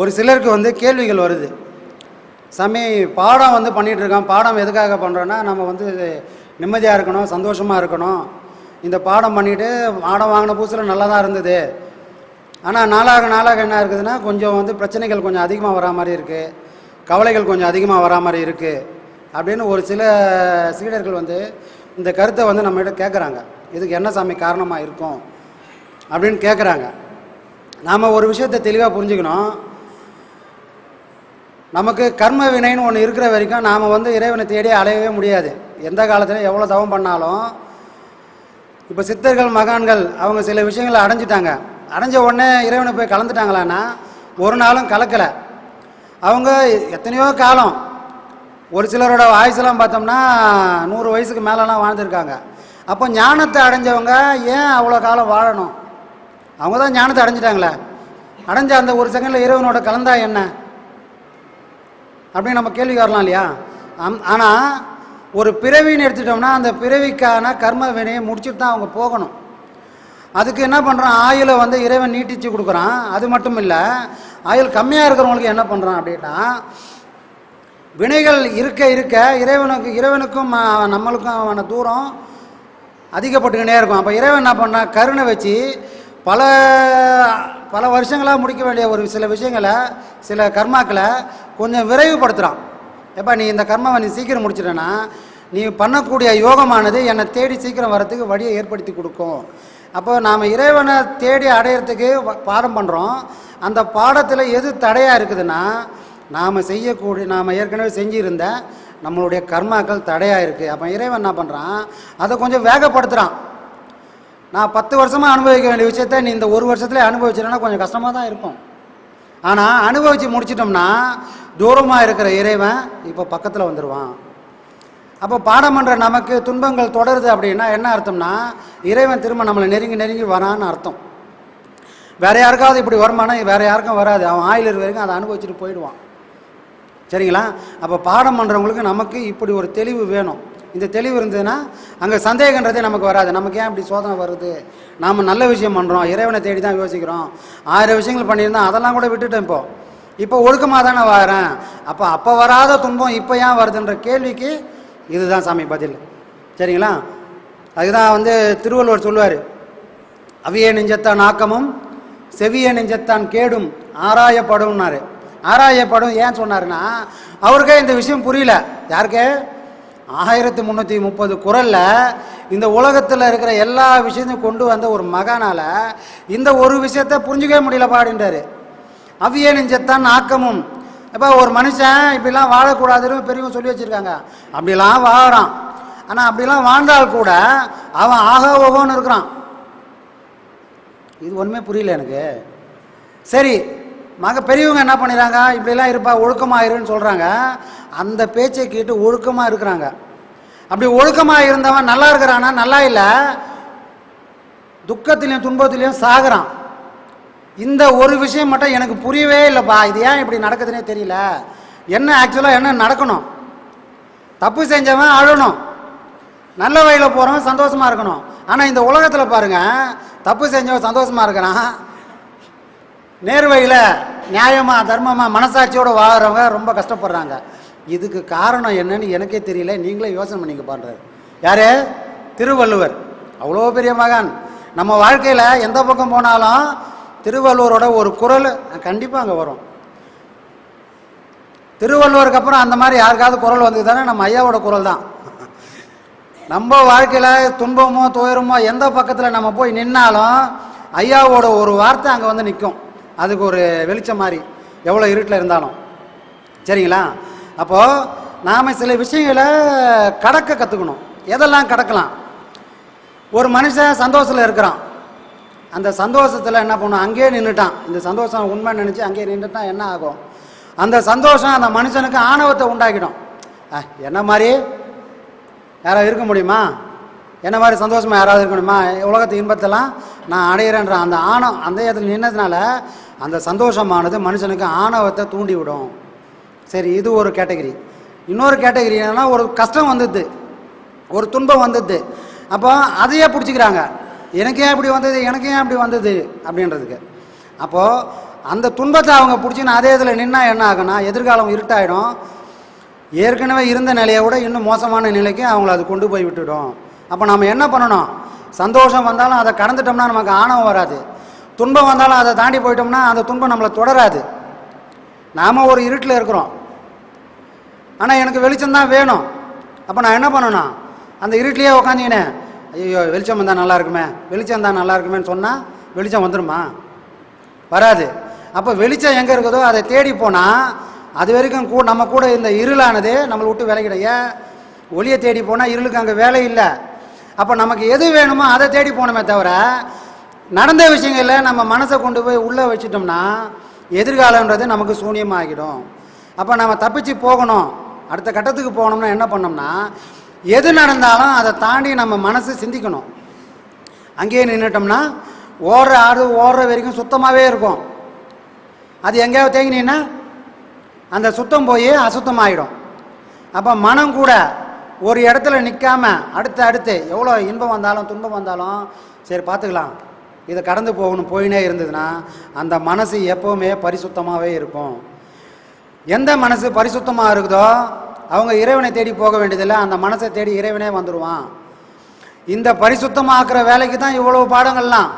ஒரு சிலருக்கு வந்து கேள்விகள் வருது. சாமி பாடம் வந்து பண்ணிகிட்ருக்கான் பாடம் எதுக்காக பண்ணுறோன்னா நம்ம வந்து நிம்மதியாக இருக்கணும் சந்தோஷமாக இருக்கணும். இந்த பாடம் பண்ணிவிட்டு பாடம் வாங்கின புதுசில் நல்லா தான் இருந்தது. ஆனால் நாளாக நாளாக என்ன இருக்குதுன்னா கொஞ்சம் வந்து பிரச்சனைகள் கொஞ்சம் அதிகமாக வரா மாதிரி இருக்குது கவலைகள் கொஞ்சம் அதிகமாக வரா மாதிரி இருக்குது அப்படின்னு ஒரு சில சீடர்கள் வந்து இந்த கருத்தை வந்து நம்மகிட்ட கேட்குறாங்க இதுக்கு என்ன சாமி காரணமாக இருக்கும்? அப்படின்னு கேட்குறாங்க நாம் ஒரு விஷயத்தை தெளிவாக புரிஞ்சுக்கணும். நமக்கு கர்ம வினைன்னு ஒன்று இருக்கிற வரைக்கும் நாம் வந்து இறைவனை தேடி அலையவே முடியாது. எந்த காலத்தில் எவ்வளோ தவம் பண்ணாலும் இப்போ சித்தர்கள் மகான்கள் அவங்க சில விஷயங்களை அடைஞ்சிட்டாங்க. அடைஞ்ச உடனே இறைவனை போய் கலந்துட்டாங்களான்னா ஒரு நாளும் கலக்கலை. அவங்க எத்தனையோ காலம் ஒரு சிலரோட ஆயுசெல்லாம் பார்த்தோம்னா நூறு வயசுக்கு மேலெலாம் வாழ்ந்துருக்காங்க. அப்போ ஞானத்தை அடைஞ்சவங்க ஏன் அவ்வளோ காலம் வாழணும்? அவங்க தான் ஞானத்தை அடைஞ்சிட்டாங்களே. அடைஞ்ச அந்த ஒரு செகண்டில் இறைவனோட கலந்தா என்ன? அப்படின்னு நம்ம கேள்வி வரலாம் இல்லையா? அம் ஆனால் ஒரு பிறவின்னு எடுத்துட்டோம்னா அந்த பிறவிக்கான கர்ம வினையை முடிச்சுட்டு தான் அவங்க போகணும். அதுக்கு என்ன பண்ணுறான் ஆயுளை வந்து இறைவன் நீட்டிச்சு கொடுக்குறான். அது மட்டும் இல்லை ஆயுள் கம்மியாக இருக்கிறவங்களுக்கு என்ன பண்ணுறான் அப்படின்னா வினைகள் இருக்க இருக்க இறைவனுக்கு இறைவனுக்கும் நம்மளுக்கும் அவனை தூரம் அதிகப்பட்டுக்கினே இருக்கும். அப்போ இறைவன் என்ன பண்ணால் கருணை வச்சு பல பல வருஷங்களாக முடிக்க வேண்டிய ஒரு சில விஷயங்களை சில கர்மாக்களை கொஞ்சம் விரைவுபடுத்துகிறான் எப்போ நீ இந்த கர்மாவை நீ சீக்கிரம் முடிச்சிட்டேன்னா நீ பண்ணக்கூடிய யோகமானது என்னை தேடி சீக்கிரம் வரத்துக்கு வழியை ஏற்படுத்தி கொடுக்கும். அப்போ நாம் இறைவனை தேடி அடையிறதுக்கு பாடம் பண்ணுறோம் அந்த பாடத்தில் எது தடையாக இருக்குதுன்னா நாம் செய்யக்கூடிய நாம் ஏற்கனவே செஞ்சுருந்த நம்மளுடைய கர்மாக்கள் தடையாக இருக்குது அப்போ இறைவன் என்ன பண்ணுறான் அதை கொஞ்சம் வேகப்படுத்துகிறான் நான் பத்து வருஷமாக அனுபவிக்க வேண்டிய விஷயத்த நீ இந்த ஒரு வருஷத்துல அனுபவிச்சிடனா கொஞ்சம் கஷ்டமாக தான் இருக்கும். ஆனால் அனுபவித்து முடிச்சிட்டோம்னா தூரமாக இருக்கிற இறைவன் இப்போ பக்கத்தில் வந்துடுவான் அப்போ பாடம் பண்ணுற நமக்கு துன்பங்கள் தொடருது அப்படின்னா என்ன அர்த்தம்னா இறைவன் திரும்ப நம்மளை நெருங்கி நெருங்கி வரான்னு அர்த்தம். வேற யாருக்காவது இப்படி வருமானா வேறு யாருக்கும் வராது. அவன் ஆயில் இருக்கிற வரைக்கும் அதை அனுபவிச்சுட்டு போயிடுவான். சரிங்களா? அப்போ பாடம் பண்ணுறவங்களுக்கு நமக்கு இப்படி ஒரு தெளிவு வேணும். இந்த தெளிவு இருந்ததுன்னா அங்கே சந்தேகன்றதே நமக்கு வராது. நமக்கு ஏன் இப்படி சோதனை வருது? நாம் நல்ல விஷயம் பண்ணுறோம் இறைவனை தேடி தான் யோசிக்கிறோம். ஆயிரம் விஷயங்கள் பண்ணியிருந்தோம் அதெல்லாம் கூட விட்டுட்டேன் இப்போ. இப்போ ஒழுக்கமாக தானே வரேன். அப்போ அப்போ வராத துன்பம் இப்போ ஏன் வருதுன்ற கேள்விக்கு இதுதான் சாமி பதில். சரிங்களா? அதுதான் வந்து திருவள்ளுவர் சொல்லுவார் அவிய நெஞ்சத்தான் ஆக்கமும் செவிய நெஞ்சத்தான் கேடும் ஆராயப்படும்னாரு ஆராயப்படும் ஏன் சொன்னாருன்னா அவருக்கே இந்த விஷயம் புரியல. யாருக்கே? ஆயிரத்தி முந்நூற்றி முப்பது குரலில் இந்த உலகத்தில் இருக்கிற எல்லா விஷயத்தையும் கொண்டு வந்த ஒரு மகானால் இந்த ஒரு விஷயத்த புரிஞ்சுக்கவே முடியல பாடின்றாரு அவ்விய நெஞ்சத்தான் ஆக்கமும். இப்போ ஒரு மனுஷன் இப்படிலாம் வாழக்கூடாதுன்னு பெரியவங்க சொல்லி வச்சுருக்காங்க. அப்படிலாம் வாழறான். ஆனால் அப்படிலாம் வாழ்ந்தால் கூட அவன் ஆக ஓகோன்னு இருக்கிறான். இது ஒன்றுமே புரியல எனக்கு. சரி மக பெரியவங்க என்ன பண்ணிடுறாங்க இப்படிலாம் இருப்பா ஒழுக்கமாக இருன்னு சொல்கிறாங்க அந்த பேச்சை கேட்டு ஒழுக்கமாக இருக்கிறாங்க. அப்படி ஒழுக்கமாக இருந்தவன் நல்லா இருக்கிறானா? நல்லா இல்லை. துக்கத்திலையும் துன்பத்திலையும் சாகுறான். இந்த ஒரு விஷயம் மட்டும் எனக்கு புரியவே இல்லைப்பா. இது ஏன் இப்படி நடக்குதுன்னே தெரியல. என்ன ஆக்சுவலாக என்ன நடக்கணும்? தப்பு செஞ்சவன் அழணும். நல்ல வழியில் போகிறவன் சந்தோஷமாக இருக்கணும். ஆனால் இந்த உலகத்தில் பாருங்கள் தப்பு செஞ்சவன் சந்தோஷமாக இருக்கிறான். நேர்வையில் நியாயமாக தர்மமாக மனசாட்சியோடு வாழறவங்க ரொம்ப கஷ்டப்படுறாங்க. இதுக்கு காரணம் என்னன்னு எனக்கே தெரியல. நீங்களே யோசனை பண்ணிங்க பண்ணுறாரு யார்? திருவள்ளுவர். அவ்வளோ பெரிய மகான். நம்ம வாழ்க்கையில் எந்த பக்கம் போனாலும் திருவள்ளுவரோட ஒரு குரல் கண்டிப்பாக அங்கே வரும். திருவள்ளுவருக்கு அப்புறம் அந்த மாதிரி யாருக்காவது குரல் வந்து தானே? நம்ம ஐயாவோட குரல் தான். நம்ம வாழ்க்கையில் துன்பமோ துயரமோ எந்த பக்கத்தில் நம்ம போய் நின்னாலும் ஐயாவோட ஒரு வார்த்தை அங்கே வந்து நிற்கும் அதுக்கு ஒரு வெளிச்சம் மாதிரி எவ்வளோ இருட்டில் இருந்தாலும். சரிங்களா? அப்போது நாம் சில விஷயங்களை கடக்க கற்றுக்கணும் எதெல்லாம் கடக்கலாம்? ஒரு மனுஷன் சந்தோஷத்தில் இருக்கிறான். அந்த சந்தோஷத்தில் என்ன பண்ணும்? அங்கேயே நின்றுட்டான் இந்த சந்தோஷம் உண்மை நினச்சி அங்கேயே நின்றுட்டான் என்ன ஆகும்? அந்த சந்தோஷம் அந்த மனுஷனுக்கு ஆணவத்தை உண்டாக்கிடும். என்ன மாதிரி? யாராவது இருக்க முடியுமா? என்ன மாதிரி சந்தோஷமாக யாராவது இருக்கணுமா? உலகத்து இன்பத்தெல்லாம் நான் அடையிறேன்ற அந்த ஆணவம் அந்த இடத்துல நின்னதுனால அந்த சந்தோஷமானது மனுஷனுக்கு ஆணவத்தை தூண்டி விடும் சரி இது ஒரு கேட்டகரி. இன்னொரு கேட்டகரி என்னென்னா ஒரு கஷ்டம் வந்துடுது ஒரு துன்பம் வந்தது. அப்போ அதையே பிடிச்சிக்கிறாங்க? எனக்கு ஏன் வந்தது? எனக்கு ஏன் வந்தது? அப்படின்றதுக்கு. அப்போது அந்த துன்பத்தை அவங்க பிடிச்சின்னு அதே இதில் நின்னா என்ன ஆகுனா எதிர்காலம் இருட்டாயிடும். ஏற்கனவே இருந்த நிலையை விட இன்னும் மோசமான நிலைக்கு அவங்கள அது கொண்டு போய் விட்டுடும். அப்போ நம்ம என்ன பண்ணணும்? சந்தோஷம் வந்தாலும் அதை கடந்துட்டோம்னா நமக்கு ஆணவம் வராது. துன்பம் வந்தாலும் அதை தாண்டி போயிட்டோம்னா அந்த துன்பம் நம்மளை தொடராது. நாம் ஒரு இருட்டில் இருக்கிறோம். ஆனால் எனக்கு வெளிச்சம் தான் வேணும். அப்போ நான் என்ன பண்ணணும்? அந்த இருட்டிலேயே உக்காந்திக்கினேன் ஐயோ வெளிச்சம் வந்தால் நல்லா இருக்குமே. வெளிச்சம் தான் நல்லா இருக்குமேன்னு சொன்னால் வெளிச்சம் வந்துடுமா வராது. அப்போ வெளிச்சம் எங்கே இருக்குதோ அதை தேடி போனால் அது வரைக்கும் கூ நம்ம கூட இந்த இருளானது நம்மளை விட்டு விலகிடும். ஏன்? ஒளியை தேடி போனால் இருளுக்கு அங்கே வேலை இல்லை. அப்போ நமக்கு எது வேணுமோ அதை தேடி போகணுமே தவிர நடந்த விஷயங்களில் நம்ம மனசை கொண்டு போய் உள்ளே வச்சுட்டோம்னா எதிர்காலன்றது நமக்கு சூனியமாகிடும். அப்போ நம்ம தப்பிச்சு போகணும். அடுத்த கட்டத்துக்கு போகணும்னா என்ன பண்ணோம்னா எது நடந்தாலும் அதை தாண்டி நம்ம மனசு சிந்திக்கணும். அங்கேயே நின்றுட்டோம்னா ஓடுற ஆடு ஓடுற வரைக்கும் சுத்தமாகவே இருக்கும். அது எங்கேயாவது தேங்கினீங்கன்னா அந்த சுத்தம் போய் அசுத்தமாகிடும் அப்போ மனம் கூட ஒரு இடத்துல நிற்காம அடுத்து அடுத்து எவ்வளோ இன்பம் வந்தாலும் துன்பம் வந்தாலும் சரி பார்த்துக்கலாம். இதை கடந்து போகணும் போயினே இருந்ததுன்னா அந்த மனசு எப்போவுமே பரிசுத்தமாகவே இருக்கும். எந்த மனசு பரிசுத்தமாக இருக்குதோ அவங்க இறைவனை தேடி போக வேண்டியதில்லை அந்த மனசை தேடி இறைவனே வந்துடுவான் இந்த பரிசுத்தமாக்குற வேலைக்கு தான் இவ்வளோ பாடங்கள்லாம்.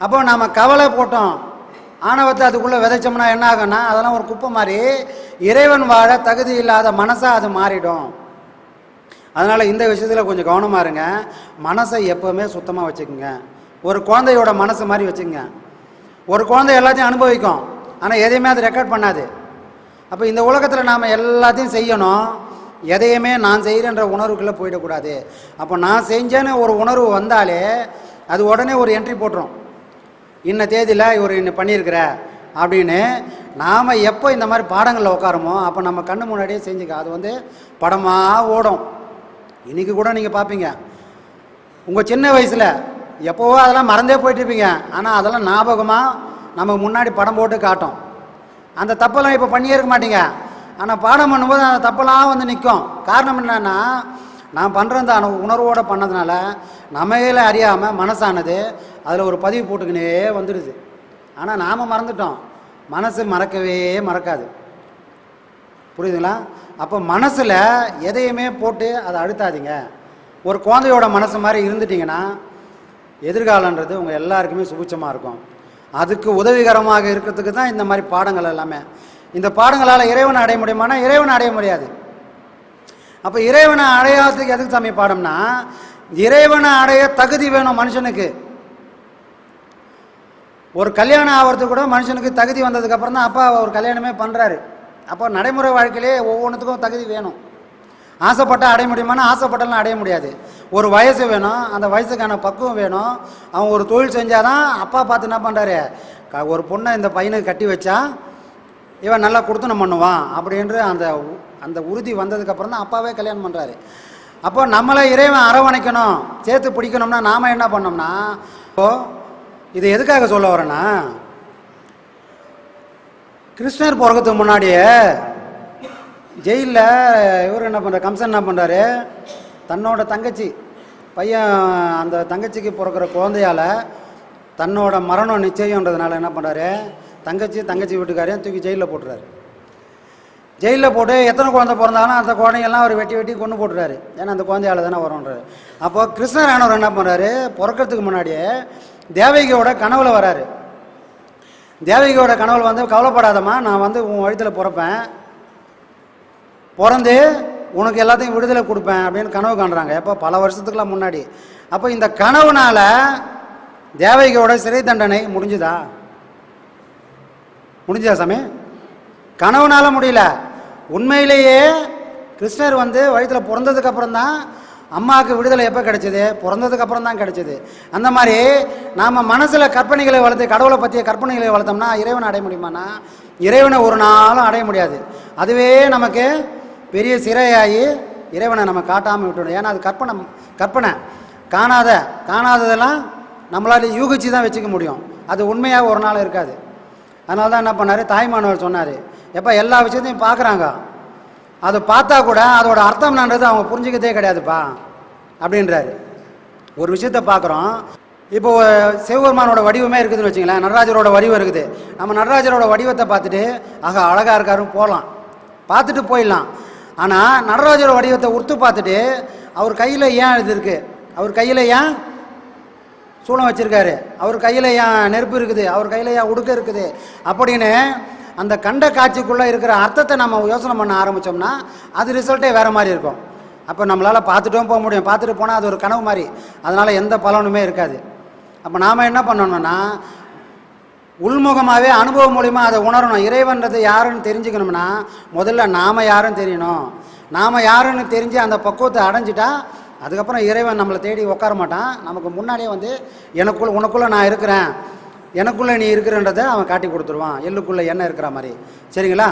அப்போ நாம் கவலை போட்டோம். ஆணவத்தை அதுக்குள்ளே விதைச்சோம்னா என்ன ஆகும்னா அதெல்லாம் ஒரு குப்பை மாதிரி இறைவன் வாழ தகுதி இல்லாத மனசாக அது மாறிடும். அதனால் இந்த விஷயத்தில் கொஞ்சம் கவனமாக இருங்க. மனசை எப்போவுமே சுத்தமாக வச்சுக்கோங்க. ஒரு குழந்தையோட மனசு மாதிரி வச்சுக்கோங்க. ஒரு குழந்தை எல்லாத்தையும் அனுபவிக்கும். ஆனால் எதையுமே அது ரெக்கார்ட் பண்ணாது. அப்போ இந்த உலகத்தில் நாம் எல்லாத்தையும் செய்யணும். எதையுமே நான் செய்கிறேன்ற உணர்வுக்குள்ளே போயிடக்கூடாது. அப்போ நான் செஞ்சேன்னு ஒரு உணர்வு வந்தாலே அது உடனே ஒரு என்ட்ரி போட்டுரும். இன்ன தேதியில் இவர் இன்னும் பண்ணியிருக்கிற அப்படின்னு நாம் எப்போ இந்த மாதிரி பாடங்களில் உட்காருமோ அப்போ நம்ம கண்ணு முன்னாடியே செஞ்சுக்க. அது வந்து படமாக ஓடும். இன்றைக்கி கூட நீங்கள் பார்ப்பீங்க உங்கள் சின்ன வயசில் எப்போவோ அதெல்லாம் மறந்தே போயிட்டுருப்பீங்க. ஆனால் அதெல்லாம் ஞாபகமாக நமக்கு முன்னாடி படம் போட்டு காட்டும். அந்த தப்பெல்லாம் இப்போ பண்ணியே இருக்க மாட்டீங்க. ஆனால் பாடம் பண்ணும்போது அந்த தப்பெல்லாம் வந்து நிற்கும் காரணம் என்னென்னா நான் பண்ணுற அந்த அனு- பண்ணதுனால நம்மையில அறியாமல் மனசானது அதில் ஒரு பதிவு போட்டுக்கினே வந்துடுது. ஆனால் நாம் மறந்துட்டோம். மனசு மறக்கவே மறக்காது. புரியுதுங்களா? அப்போ மனசில் எதையுமே போட்டு அதை அழுத்தாதீங்க. ஒரு குழந்தையோட மனசு மாதிரி இருந்துட்டிங்கன்னா எதிர்காலன்றது உங்கள் எல்லாருக்குமே சுபிச்சமாக இருக்கும். அதுக்கு உதவிகரமாக இருக்கிறதுக்கு தான் இந்த மாதிரி பாடங்கள் எல்லாமே. இந்த பாடங்களால் இறைவனை அடைய முடியுமானா இறைவனை அடைய முடியாது. அப்போ இறைவனை அடையாததுக்கு எதுக்கு சாமி பாடம்னா இறைவனை அடைய தகுதி வேணும் மனுஷனுக்கு. ஒரு கல்யாணம் ஆகிறதுக்கு கூட மனுஷனுக்கு தகுதி வந்ததுக்கப்புறம் தான் அப்பா ஒரு கல்யாணமே பண்ணுறாரு அப்போ நடைமுறை வாழ்க்கையிலே ஒவ்வொன்றுத்துக்கும் தகுதி வேணும். ஆசைப்பட்டா அடைய முடியுமானா ஆசைப்பட்டாலும் அடைய முடியாது. ஒரு வயசு வேணும் அந்த வயசுக்கான பக்குவம் வேணும். அவன் ஒரு தொழில் செஞ்சாதான் அப்பா பார்த்து என்ன பண்ணுறாரு ஒரு பொண்ணை இந்த பையனுக்கு கட்டி வச்சா இவன் நல்லா கொடுத்தனம் பண்ணுவான் அப்படின்ற அந்த உ- அந்த உறுதி வந்ததுக்கப்புறம் தான் அப்பாவே கல்யாணம் பண்ணுறாரு அப்போ நம்மளை இறைவன் அரவணைக்கணும் சேர்த்து பிடிக்கணும்னா நாம் என்ன பண்ணோம்னா இப்போது இது எதுக்காக சொல்ல வரேன்னா கிருஷ்ணர் பிறக்கிறதுக்கு முன்னாடியே ஜெயிலில் இவர் என்ன பண்ணுறாரு கம்சன் என்ன பண்ணுறாரு தன்னோட தங்கச்சி பையன் அந்த தங்கச்சிக்கு பிறக்கிற குழந்தையால் தன்னோட மரணம் நிச்சயம்ன்றதுனால என்ன பண்ணுறாரு தங்கச்சி தங்கச்சி வீட்டுக்காரையும் தூக்கி ஜெயிலில் போட்டுறாரு. ஜெயிலில் போட்டு எத்தனை குழந்தை பிறந்தாலும் அந்த குழந்தைங்கெல்லாம் அவர் வெட்டி வெட்டி கொண்டு போட்டுறாரு. ஏன்னா அந்த குழந்தையால் தானே வரும்ன்றாரு. அப்போ கிருஷ்ணரானவர் என்ன பண்ணுறாரு பிறக்கிறதுக்கு முன்னாடியே தேவகியோட கனவுல வராரு. தேவகியோட கனவுல வந்து கவலைப்படாதம்மா நான் வந்து உன் வழித்தில் பிறப்பேன். பிறந்து உனக்கு எல்லாத்தையும் விடுதலை கொடுப்பேன் அப்படின்னு கனவு காண்றாங்க. எப்போ? பல வருஷத்துக்குலாம் முன்னாடி. அப்போ இந்த கனவுனால தேவகியோட சிறை தண்டனை முடிஞ்சுதா? முடிஞ்சதா சாமி? கனவுனால முடியல. உண்மையிலேயே கிருஷ்ணர் வந்து வழித்தில் பிறந்ததுக்கு அப்புறம் தான் அம்மாவுக்கு விடுதலை எப்போ கிடைச்சது? பிறந்ததுக்கு அப்புறம் தான் கிடைச்சது. அந்த மாதிரி நாம் மனசில் கற்பனைகளை வளர்த்து கடவுளை பற்றிய கற்பனைகளை வளர்த்தோம்னா இறைவனை அடைய முடியுமானா இறைவனை ஒரு நாளும் அடைய முடியாது. அதுவே நமக்கு பெரிய சிறையாகி இறைவனை நம்ம காட்டாமல் விட்டுடும் ஏன்னா அது கற்பனை கற்பனை. காணாத காணாததெல்லாம் நம்மளால் யூகிச்சு தான் வச்சுக்க முடியும். அது உண்மையாக ஒரு நாள் இருக்காது. அதனால தான் என்ன பண்ணார்? தாய்மானவர் சொன்னார். எப்போ எல்லா விஷயத்தையும் பார்க்குறாங்க. அதை பார்த்தா கூட அதோட அர்த்தம் என்னன்றது அவங்க புரிஞ்சுக்கிறதே கிடையாதுப்பா அப்படின்றாரு. ஒரு விஷயத்த பார்க்குறோம். இப்போ சிவபெருமானோட வடிவமே இருக்குதுன்னு வச்சுங்களேன் நடராஜரோட வடிவம் இருக்குது. நம்ம நடராஜரோட வடிவத்தை பார்த்துட்டு ஆக அழகாக இருக்காருன்னு போகலாம். பார்த்துட்டு போயிடலாம். ஆனால் நடராஜரோட வடிவத்தை உறுத்து பார்த்துட்டு அவர் கையில் ஏன் இது இருக்குது அவர் கையில் ஏன் சூளம் வச்சுருக்காரு? அவர் கையில் ஏன் நெருப்பு இருக்குது? அவர் கையில் ஏன் உடுக்க இருக்குது? அப்படின்னு அந்த கண்ட காட்சிக்குள்ளே இருக்கிற அர்த்தத்தை நம்ம யோசனை பண்ண ஆரம்பித்தோம்னா அது ரிசல்ட்டே வேறு மாதிரி இருக்கும். அப்போ நம்மளால் பார்த்துட்டும் போக முடியும். பார்த்துட்டு போனால் அது ஒரு கனவு மாதிரி. அதனால் எந்த பலனுமே இருக்காது. அப்போ நாம் என்ன பண்ணணும்னா உள்முகமாகவே அனுபவம் மூலிமா அதை உணரணும். இறைவன்றது யாருன்னு தெரிஞ்சுக்கணும்னா முதல்ல நாம் யாருன்னு தெரியணும். நாம் யாருன்னு தெரிஞ்சு அந்த பக்குவத்தை அடைஞ்சிட்டா அதுக்கப்புறம் இறைவன் நம்மளை தேடி உட்கார மாட்டான். நமக்கு முன்னாடியே வந்து எனக்குள்ள உனக்குள்ளே நான் இருக்கிறேன். எனக்குள்ளே நீ இருக்கிறன்றதை அவன் காட்டி கொடுத்துருவான். எள்ளுக்குள்ளே என்ன இருக்கிற மாதிரி. சரிங்களா?